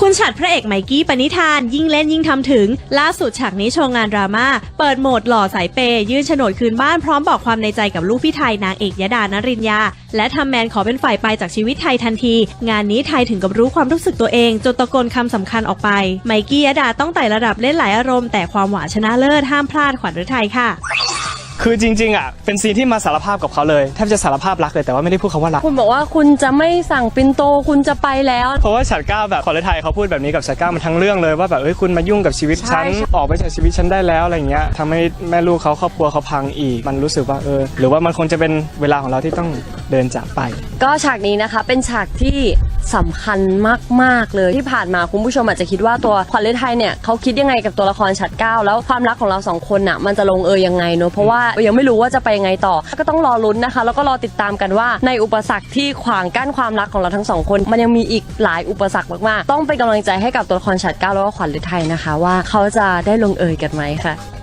คุณฉัดพระเอกไมกี้ปณิธาน ยิ่งเล่นยิ่งทำถึง ล่าสุดฉากนี้โชว์งานดราม่า เปิดโหมดหล่อสายเปย์ยื่นโฉนดคืนบ้านพร้อมบอกความในใจกับลูกพี่ไทยนางเอกยดานรินยา และทำแมนขอเป็นฝ่ายไปจากชีวิตไทยทันที งานนี้ไทยถึงกับรู้ความรู้สึกตัวเอง จนตะโกนคำสำคัญออกไป ไมกี้ยดาต้องไต่ระดับเล่นหลายอารมณ์แต่ความหวานชนะเลิศห้ามพลาดขวัญฤทัยค่ะ คือจริงๆอะเป็นซีนที่มาสารภาพกับเขาเลยแทบจะสารภาพรักเลยแต่ว่าไม่ได้พูดคำว่ารัก คุณบอกว่าคุณจะไม่สั่งปินโตคุณจะไปแล้ว เพราะว่าฉัดก้าวแบบขอเลยไทยเขาพูดแบบนี้กับฉัดก้าวมันทั้งเรื่องเลยว่าแบบเอ้ยคุณมายุ่งกับชีวิตฉันใช่ใช่ ออกไปจากชีวิตฉันได้แล้วอะไรเงี้ยทำให้แม่ลูกเขาครอบครัวเขาพังอีก มันรู้สึกว่าเออ หรือว่ามันคงจะเป็นเวลาของเราที่ต้องเดินจากไป ก็ฉากนี้นะคะเป็นฉากที่ สำคัญมากๆเลยที่ผ่านมาคุณผู้ชมอาจจะคิดว่าตัวขวัญฤทัยเนี่ยเขาคิดยังไงกับตัวละครฉัดเก้าแล้วความรักของเราสองคนน่ะมันจะลงเอยยังไงเนอะเพราะว่ายังไม่รู้ว่าจะไปยังไงต่อ ก็ต้องรอลุ้นนะคะ แล้วก็รอติดตามกันว่าในอุปสรรคที่ขวางกั้นความรักของเราทั้งสองคน มันยังมีอีกหลายอุปสรรคมากๆต้องเป็นกำลังใจให้กับตัวละครฉัดเก้าแล้วก็ขวัญฤทัยนะคะ ว่าเขาจะได้ลงเอยกันไหมค่ะ